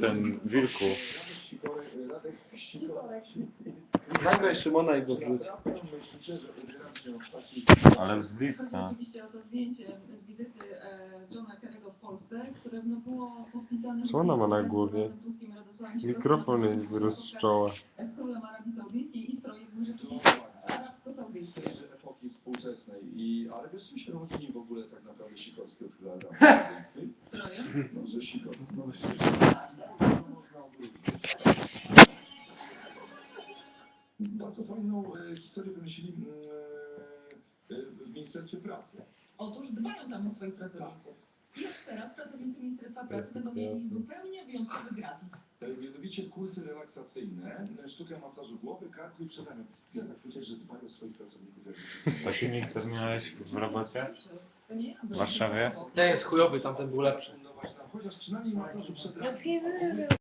ten wilku. Nagraj Szymona i go wrzuć. Ale z bliska. Oczywiście oto zdjęcie z wizyty e, Johna Kerry'ego w Polsce, które no, było podpisane... Co ona ma na głowie? Mikrofon Sikorskim, wyrósł z królem Arabii Saudyjskiej i stroje były rzeczywiście arabsko-saudyjskie. z epoki współczesnej. I, ale wiesz, czym się różni w ogóle tak naprawdę Sikorski od króla Arabii? Stroje? No, że Sikor... No, Bardzo fajną e, historię wymyślili mm, e, e, w Ministerstwie Pracy. Otóż dbają tam o swoich pracowników. I od teraz pracownicy Ministerstwa Pracy będą mieli zupełnie wyjątkowy gratis. E, Mianowicie kursy relaksacyjne, e, sztuka masażu głowy, karku i przedramion. Ja tak powiedzieć, że dbają o swoich pracowników. jak- Taki mikser miałeś w robocie? To nie W Warszawie? Ten jest chujowy, tamten był lepszy. No właśnie, chociaż przynajmniej masażu przedramion.